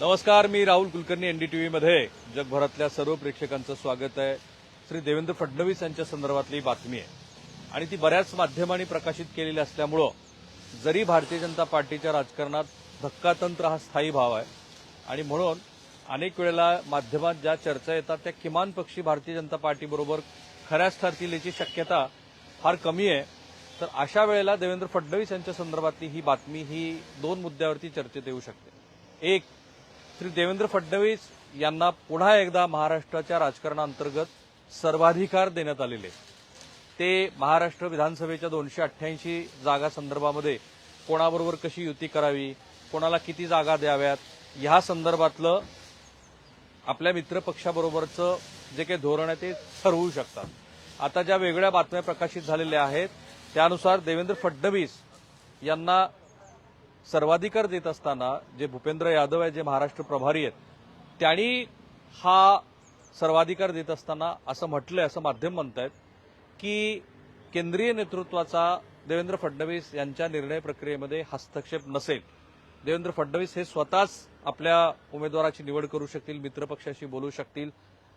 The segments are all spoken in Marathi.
नमस्कार मी राहुल कुलकर्णी एनडीटीव्हीमध्ये जगभरातल्या सर्व प्रेक्षकांचं स्वागत आहे. श्री देवेंद्र फडणवीस यांच्या संदर्भातली बातमी आहे. आणि ती बऱ्याच माध्यमांनी प्रकाशित केलेली असल्यामुळं जरी भारतीय जनता पार्टीच्या राजकारणात धक्कातंत्र हा स्थायी भाव आहे आणि म्हणून अनेक वेळेला माध्यमात ज्या चर्चा येतात त्या किमान पक्षी भारतीय जनता पार्टीबरोबर खऱ्याच ठरतील याची शक्यता फार कमी आहे. तर अशा वेळेला देवेंद्र फडणवीस यांच्या संदर्भातली ही बातमी ही दोन मुद्द्यावरती चर्चेत येऊ शकते. एक श्री देवेंद्र फडणवीस यांना पुन्हा एकदा महाराष्ट्राच्या राजकारणाअंतर्गत सर्वाधिकार देण्यात आलेले ते महाराष्ट्र विधानसभेच्या दोनशे अठ्ठ्याऐंशी जागा संदर्भामध्ये कोणाबरोबर कशी युती करावी कोणाला किती जागा द्याव्यात ह्या संदर्भातलं आपल्या मित्रपक्षाबरोबरचं जे काही धोरण आहे ते ठरवू शकतात. आता ज्या वेगळ्या बातम्या प्रकाशित झालेल्या आहेत त्यानुसार देवेंद्र फडणवीस यांना सर्वाधिकार देत असताना जे भूपेंद्र यादव आहे जे महाराष्ट्र प्रभारी आहेत त्यांनी हा सर्वाधिकार देत असताना असं म्हटलंय असं माध्यम म्हणतायत की केंद्रीय नेतृत्वाचा देवेंद्र फडणवीस यांच्या निर्णय प्रक्रियेमध्ये हस्तक्षेप नसेल. देवेंद्र फडणवीस हे स्वतःच आपल्या उमेदवाराची निवड करू शकतील मित्रपक्षाशी बोलू शकतील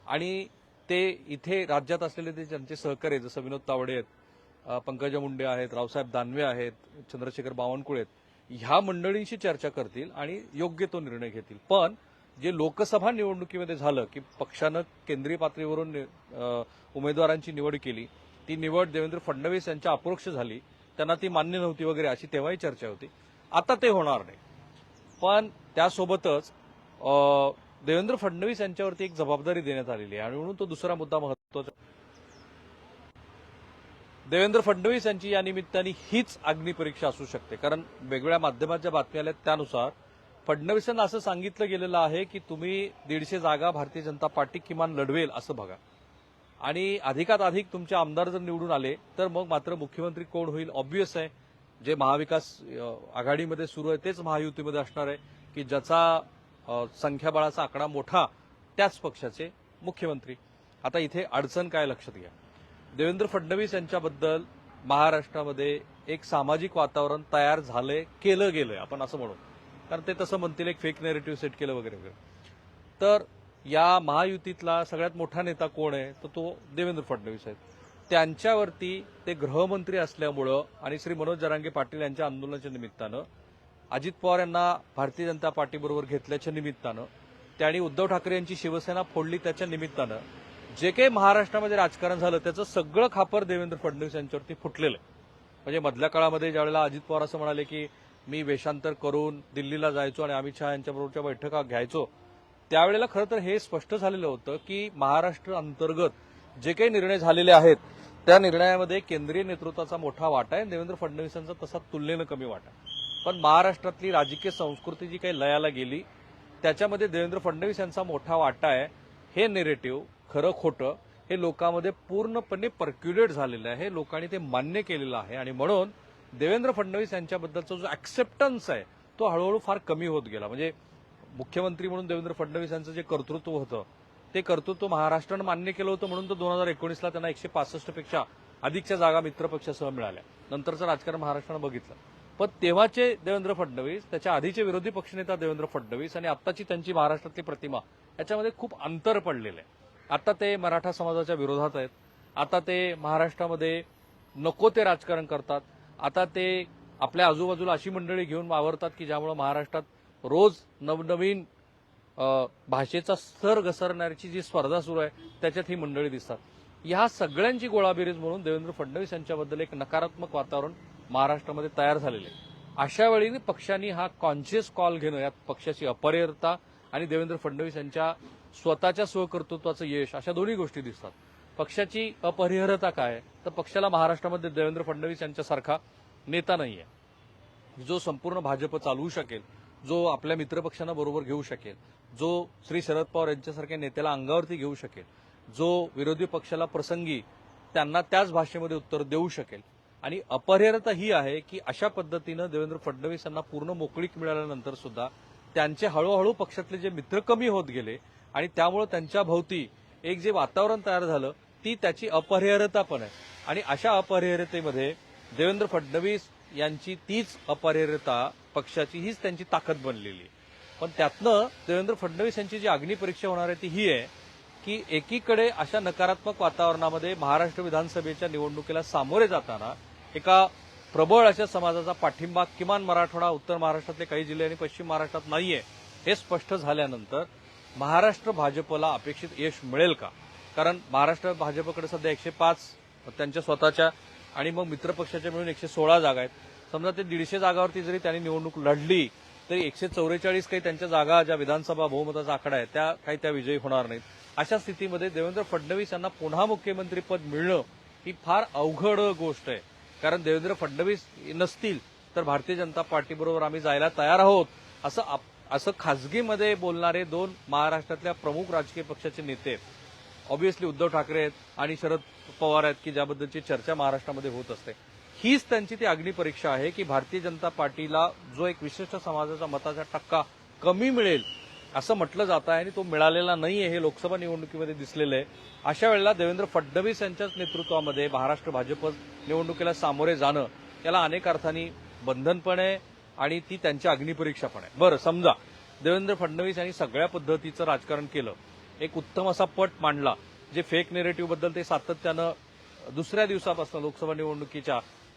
आणि ते इथे राज्यात असलेले ते ज्यांचे सहकारी आहेत, जसं विनोद तावडे आहेत पंकजा मुंडे आहेत रावसाहेब दानवे आहेत चंद्रशेखर बावनकुळे आहेत. ह्या मंडळींशी चर्चा करतील आणि योग्य तो निर्णय घेतील. पण जे लोकसभा निवडणुकीमध्ये झालं की पक्षानं केंद्रीय पातळीवरून उमेदवारांची निवड केली ती निवड देवेंद्र फडणवीस यांच्या अप्रोक्ष झाली त्यांना ती मान्य नव्हती वगैरे अशी तेव्हाही चर्चा होती. आता ते होणार नाही. पण त्यासोबतच देवेंद्र फडणवीस यांच्यावरती एक जबाबदारी देण्यात आलेली आहे आणि म्हणून तो दुसरा मुद्दा महत्त्वाचा देवेंद्र फडणवीस यांची या निमित्ताने हीच अग्निपरीक्षा असू शकते. कारण वेगवेगळ्या माध्यमात ज्या बातम्या आल्या त्यानुसार फडणवीसांना असं सांगितलं गेलेलं आहे की तुम्ही दीडशे जागा भारतीय जनता पार्टी किमान लढवेल असं बघा. आणि अधिकात अधिक तुमचे आमदार जर निवडून आले तर मग मात्र मुख्यमंत्री कोण होईल? ऑब्वियस आहे. जे महाविकास आघाडीमध्ये सुरू आहे तेच महायुतीमध्ये असणार आहे की ज्याचा संख्याबळाचा आकडा मोठा त्याच पक्षाचे मुख्यमंत्री. आता इथे अडचण काय लक्षात घ्या. देवेंद्र फडणवीस यांच्याबद्दल महाराष्ट्रामध्ये एक सामाजिक वातावरण तयार झालंय केलं गेलंय आपण असं म्हणू. कारण ते तसं म्हणतील एक फेक नेरेटिव्ह सेट केलं वगैरे वगैरे. तर या महायुतीतला सगळ्यात मोठा नेता कोण आहे तर तो देवेंद्र फडणवीस आहेत. त्यांच्यावरती ते गृहमंत्री असल्यामुळं आणि श्री मनोज जरांगे पाटील यांच्या आंदोलनाच्या निमित्तानं अजित पवार यांना भारतीय जनता पार्टीबरोबर घेतल्याच्या निमित्तानं त्यांनी उद्धव ठाकरे यांची शिवसेना फोडली त्याच्या निमित्तानं जे काही महाराष्ट्रामध्ये राजकारण झालं त्याचं सगळं खापर देवेंद्र फडणवीस यांच्यावरती फुटलेलं आहे म्हणजे मधल्या काळामध्ये ज्यावेळेला अजित पवार असं म्हणाले की मी वेषांतर करून दिल्लीला जायचो आणि अमित शहा यांच्याबरोबरच्या बैठका घ्यायचो त्यावेळेला खरं तर हे स्पष्ट झालेलं होतं की महाराष्ट्र अंतर्गत जे काही निर्णय झालेले आहेत त्या निर्णयामध्ये केंद्रीय नेतृत्वाचा मोठा वाटा आहे देवेंद्र फडणवीसांचा तसा तुलनेनं कमी वाटा आहे. पण महाराष्ट्रातली राजकीय संस्कृती जी काही लयाला गेली त्याच्यामध्ये देवेंद्र फडणवीस यांचा मोठा वाटा आहे हे नेरेटिव्ह खरं खोटं हे लोकांमध्ये पूर्णपणे पर्क्युलेट झालेलं आहे. हे लोकांनी ते मान्य केलेलं आहे. आणि म्हणून देवेंद्र फडणवीस यांच्याबद्दलचा जो ऍक्सेप्टन्स आहे तो हळूहळू फार कमी होत गेला. म्हणजे मुख्यमंत्री म्हणून देवेंद्र फडणवीस यांचं जे कर्तृत्व होतं ते कर्तृत्व महाराष्ट्रानं मान्य केलं होतं म्हणून तर दोन हजार एकोणीसला त्यांना एकशे पासष्टपेक्षा अधिकच्या जागा मित्रपक्षासह मिळाल्या. नंतरचं राजकारण महाराष्ट्रानं बघितलं. पण तेव्हाचे देवेंद्र फडणवीस त्याच्या आधीचे विरोधी पक्षनेता देवेंद्र फडणवीस आणि आत्ताची त्यांची महाराष्ट्रातली प्रतिमा याच्यामध्ये खूप अंतर पडलेलं आहे. आता ते मराठा समाजाच्या विरोधात आहेत. आता ते महाराष्ट्रामध्ये नको ते राजकारण करतात. आता ते आपल्या आजूबाजूला अशी मंडळी घेऊन वावरतात की ज्यामुळे महाराष्ट्रात रोज नवनवीन भाषेचा स्तर घसरण्याची जी स्पर्धा सुरू आहे त्याच्यात ही मंडळी दिसतात. ह्या सगळ्यांची गोळाबेरीज म्हणून देवेंद्र फडणवीस यांच्याबद्दल एक नकारात्मक वातावरण महाराष्ट्रामध्ये तयार झालेलं आहे. अशा वेळी पक्षांनी हा कॉन्शियस कॉल घेणं यात पक्षाची अपरियता आणि देवेंद्र फडणवीस यांच्या स्वतःच्या स्वकर्तृत्वाचं यश अशा दोन्ही गोष्टी दिसतात. पक्षाची अपरिहरता काय? तर पक्षाला महाराष्ट्रामध्ये देवेंद्र फडणवीस यांच्यासारखा नेता नाही आहे जो संपूर्ण भाजप चालवू शकेल जो आपल्या मित्रपक्षांना बरोबर घेऊ शकेल जो श्री शरद पवार यांच्यासारख्या नेत्याला अंगावरती घेऊ शकेल जो विरोधी पक्षाला प्रसंगी त्यांना त्याच भाषेमध्ये उत्तर देऊ शकेल. आणि अपरिहरता ही आहे की अशा पद्धतीनं देवेंद्र फडणवीस यांना पूर्ण मोकळीक मिळाल्यानंतर सुद्धा त्यांचे हळूहळू पक्षातले जे मित्र कमी होत गेले आणि त्यामुळे त्यांच्या भोवती एक जे वातावरण तयार झालं ती त्याची अपरिहार्यता पण आहे. आणि अशा अपरिहार्यतेमध्ये देवेंद्र फडणवीस यांची तीच अपरिहार्यता पक्षाची हीच त्यांची ताकद बनलेली. आहे पण त्यातनं देवेंद्र फडणवीस यांची जी अग्निपरीक्षा होणार आहे ती ही आहे की एकीकडे अशा नकारात्मक वातावरणामध्ये महाराष्ट्र विधानसभेच्या निवडणुकीला सामोरे जाताना एका प्रबळ अशा समाजाचा पाठिंबा किमान मराठवाडा उत्तर महाराष्ट्रातले काही जिल्हे आणि पश्चिम महाराष्ट्रात नाहीये हे स्पष्ट झाल्यानंतर महाराष्ट्र भाजपला अपेक्षित यश मिळेल का? कारण महाराष्ट्र भाजपकडे सध्या एकशे पाच त्यांच्या स्वतःच्या आणि मग मित्रपक्षाच्या मिळून एकशे सोळा जागा आहेत. समजा ते दीडशे जागावरती जरी त्यांनी निवडणूक लढली तरी एकशे चौवेचाळीस काही त्यांच्या जागा ज्या विधानसभा बहुमताचा आकडा आहे त्या काही त्या विजयी होणार नाहीत. अशा स्थितीमध्ये देवेंद्र फडणवीस यांना पुन्हा मुख्यमंत्रीपद मिळणं ही फार अवघड गोष्ट आहे. कारण देवेंद्र फडणवीस नसतील तर भारतीय जनता पार्टीबरोबर आम्ही जायला तयार आहोत असं आप- असं खासगीमध्ये बोलणारे दोन महाराष्ट्रातल्या प्रमुख राजकीय पक्षाचे नेते आहेत. ऑब्व्हियसली उद्धव ठाकरे आहेत आणि शरद पवार आहेत की ज्याबद्दलची चर्चा महाराष्ट्रामध्ये होत असते हीच त्यांची ती अग्निपरीक्षा आहे की भारतीय जनता पार्टीला जो एक विशिष्ट समाजाचा मताचा टक्का कमी मिळेल असं म्हटलं जात आहे आणि तो मिळालेला नाही आहे हे लोकसभा निवडणुकीमध्ये दिसलेलं आहे अशा वेळेला देवेंद्र फडणवीस यांच्याच नेतृत्वामध्ये महाराष्ट्र भाजप निवडणुकीला सामोरे जाणं याला अनेक अर्थांनी बंधन पण आहे आणि ती त्यांची अग्निपरीक्षा पण आहे. बरं समजा देवेंद्र फडणवीस यांनी सगळ्या पद्धतीचं राजकारण केलं. एक उत्तम असा पट मांडला जे फेक नेरेटिव्हबद्दल ते सातत्यानं दुसऱ्या दिवसापासून लोकसभा निवडणुकीच्या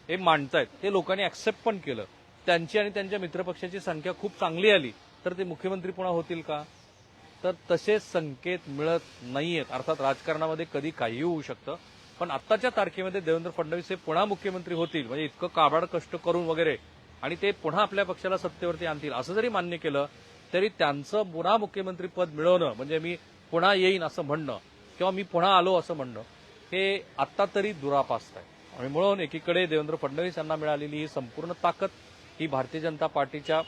हे मांडतायत. ते लोकांनी ऍक्सेप्ट पण केलं. त्यांची आणि त्यांच्या मित्रपक्षाची संख्या खूप चांगली आली. तर ते मुख्यमंत्री पुन्हा होतील का? तर तसे संकेत मिळत नाहीयेत. अर्थात राजकारणामध्ये कधी काहीही होऊ शकतं. पण आत्ताच्या तारखेमध्ये देवेंद्र फडणवीस हे पुन्हा मुख्यमंत्री होतील. म्हणजे इतकं काबाड कष्ट करून वगैरे आणि ते पुन्हा आपल्या पक्षाला सत्तेवरती आणतील. असं जरी मान्य केलं तरी त्यांचं पुन्हा मुख्यमंत्री पद मिळवणं म्हणजे मी पुन्हा येईन असं म्हणणं किंवा मी पुन्हा आलो असं म्हणणं हे आत्ता तरी दुरापास्त आहे. आणि म्हणून एकीकडे देवेंद्र फडणवीस यांना मिळालेली ही संपूर्ण ताकद ही भारतीय जनता पार्टीच्या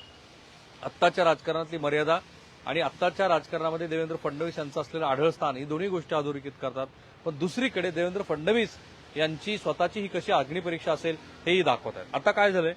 आत्ताच्या राजकारणातली मर्यादा आणि आत्ताच्या राजकारणामध्ये देवेंद्र फडणवीस यांचं असलेलं आढळ स्थान ही दोन्ही गोष्टी अधोरेखित करतात. पण दुसरीकडे देवेंद्र फडणवीस यांची स्वतःची ही कशी अग्निपरीक्षा असेल हेही दाखवत आहेत. आता काय झालंय?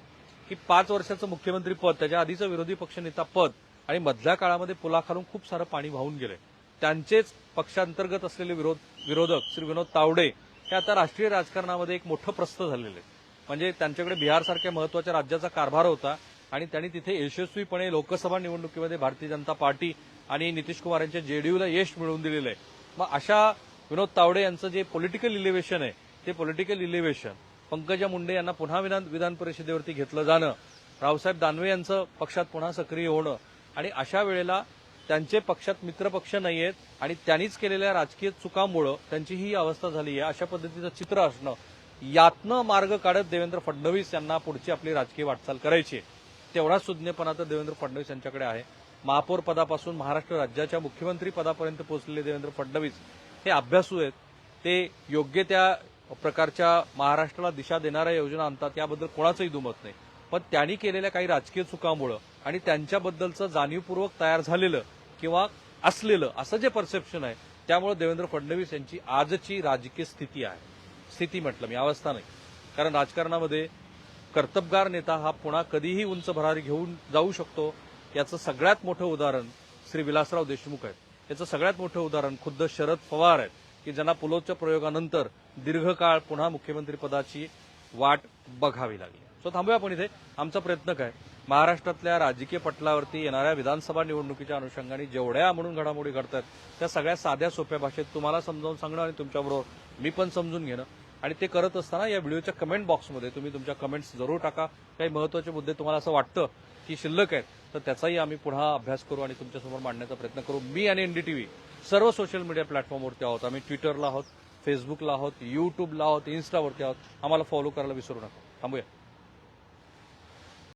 की पाच वर्षाचं मुख्यमंत्री पद त्याच्या आधीचं विरोधी पक्षनेता पद आणि मधल्या काळामध्ये पुलाखालून खूप सारं पाणी वाहून गेलंय. त्यांचेच पक्षांतर्गत असलेले विरोध विरोधक श्री विनोद तावडे हे आता राष्ट्रीय राजकारणामध्ये एक मोठं प्रस्त झालेलं आहे म्हणजे त्यांच्याकडे बिहारसारख्या महत्त्वाच्या राज्याचा कारभार होता आणि त्यांनी तिथे यशस्वीपणे लोकसभा निवडणुकीमध्ये भारतीय जनता पार्टी आणि नितीश कुमार यांच्या जेडीयूला यश मिळवून दिलेलं आहे. मग अशा विनोद तावडे यांचं जे पॉलिटिकल इलिव्हेशन आहे ते पॉलिटिकल इलिव्हेशन पंकजा मुंडे यांना पुन्हा विधान विधान परिषदेवरती घेतलं जाणं. रावसाहेब दानवे यांचं पक्षात पुन्हा सक्रिय होणं. आणि अशा वेळेला त्यांचे पक्षात मित्रपक्ष नाहीयेत आणि त्यांनीच केलेल्या राजकीय चुकांमुळं त्यांची ही अवस्था झाली आहे अशा पद्धतीचं चित्र असणं. यातनं मार्ग काढत देवेंद्र फडणवीस यांना पुढची आपली राजकीय वाटचाल करायची. आहे तेवढा सुज्ञपणा तर देवेंद्र फडणवीस यांच्याकडे आहे. महापौर पदापासून महाराष्ट्र राज्याच्या मुख्यमंत्री पदापर्यंत पोहोचलेले देवेंद्र फडणवीस हे अभ्यासू आहेत. ते योग्य त्या प्रकारच्या महाराष्ट्राला दिशा देणाऱ्या योजना आणतात याबद्दल कोणाचंही दुमत नाही. पण त्यांनी केलेल्या काही राजकीय चुकांमुळं आणि त्यांच्याबद्दलचं जाणीवपूर्वक तयार झालेलं किंवा असलेलं असं जे परसेप्शन आहे त्यामुळे देवेंद्र फडणवीस यांची आजची राजकीय स्थिती आहे. स्थिती म्हटलं मी अवस्था नाही. कारण राजकारणामध्ये कर्तबगार नेता हा पुन्हा कधीही उंच भरारी घेऊन जाऊ शकतो याचं सगळ्यात मोठं उदाहरण श्री विलासराव देशमुख आहेत. याचं सगळ्यात मोठं उदाहरण खुद्द शरद पवार आहेत. की ज्यांना पुलोच्या प्रयोगानंतर दीर्घकाळ पुन्हा मुख्यमंत्रीपदाची वाट बघावी लागली. सो थांबूया आपण इथे. आमचा प्रयत्न काय? महाराष्ट्रातल्या राजकीय पटलावरती येणाऱ्या विधानसभा निवडणुकीच्या अनुषंगाने जेवढ्या म्हणून घडामोडी घडतात त्या सगळ्या साध्या सोप्या भाषेत तुम्हाला समजावून सांगणं आणि तुमच्याबरोबर मी पण समजून घेणं. आणि ते करत असताना या व्हिडिओच्या कमेंट बॉक्समध्ये तुम्ही तुमच्या कमेंट्स जरूर टाका. काही महत्त्वाचे मुद्दे तुम्हाला असं वाटतं की शिल्लक आहेत तर त्याचाही आम्ही पुन्हा अभ्यास करू आणि तुमच्यासमोर मांडण्याचा प्रयत्न करू. मी आणि एनडीटीव्ही सर्व सोशल मीडिया प्लॅटफॉर्मवरती आहोत. आम्ही ट्विटरला आहोत फेसबुकला आहोत युट्यूबला आहोत इन्स्टावरती आहोत. आम्हाला फॉलो करायला विसरू नका. थांबूया.